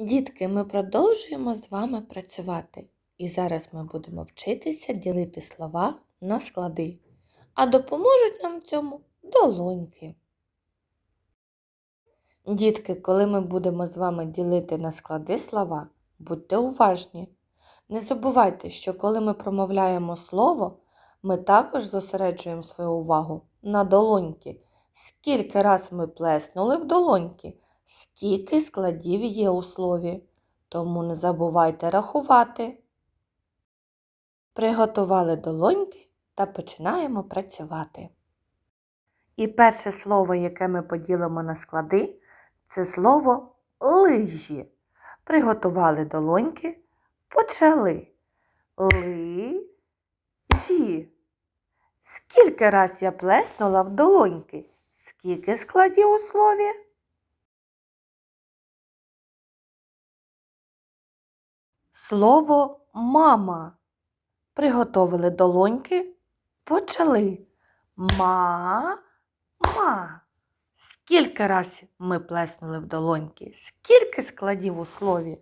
Дітки, ми продовжуємо з вами працювати. І зараз ми будемо вчитися ділити слова на склади. А допоможуть нам в цьому долоньки. Дітки, коли ми будемо з вами ділити на склади слова, будьте уважні. Не забувайте, що коли ми промовляємо слово, ми також зосереджуємо свою увагу на долоньки. Скільки раз ми плеснули в долоньки, скільки складів є у слові. Тому не забувайте рахувати. Приготували долоньки та починаємо працювати. І перше слово, яке ми поділимо на склади, це слово лижі. Приготували долоньки, почали. Лижі. Скільки раз я плеснула в долоньки? Скільки складів у слові? Слово мама. Приготовили долоньки, почали. Ма, ма. Скільки раз ми плеснули в долоньки? Скільки складів у слові?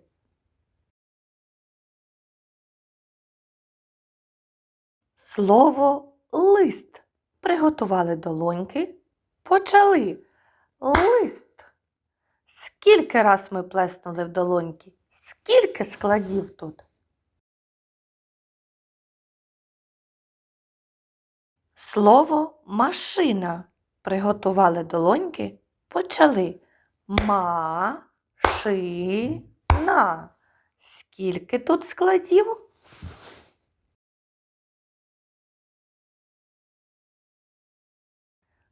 Слово лист. Приготували долоньки, почали. Лист. Скільки раз ми плеснули в долоньки? Скільки складів тут? Слово машина. Приготували долоньки, почали. Ма-ши-на. Скільки тут складів?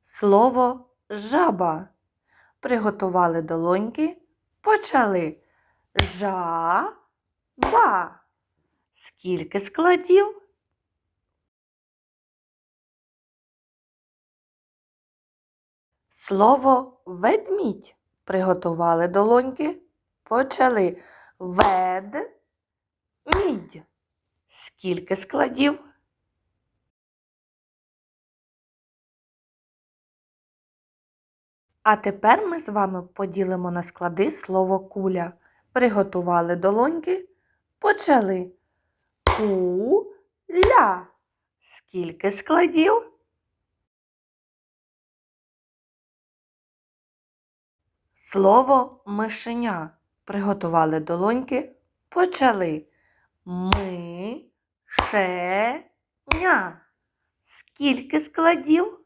Слово жаба. Приготували долоньки, почали. Жа-ба. Скільки складів? Слово ведмідь. Приготували долоньки, почали. Вед-мідь. Скільки складів? А тепер ми з вами поділимо на склади слово куля. Приготували долоньки, почали. Ку-ля. Скільки складів? Слово мишеня. Приготували долоньки, почали. Ми-ше-ня. Скільки складів?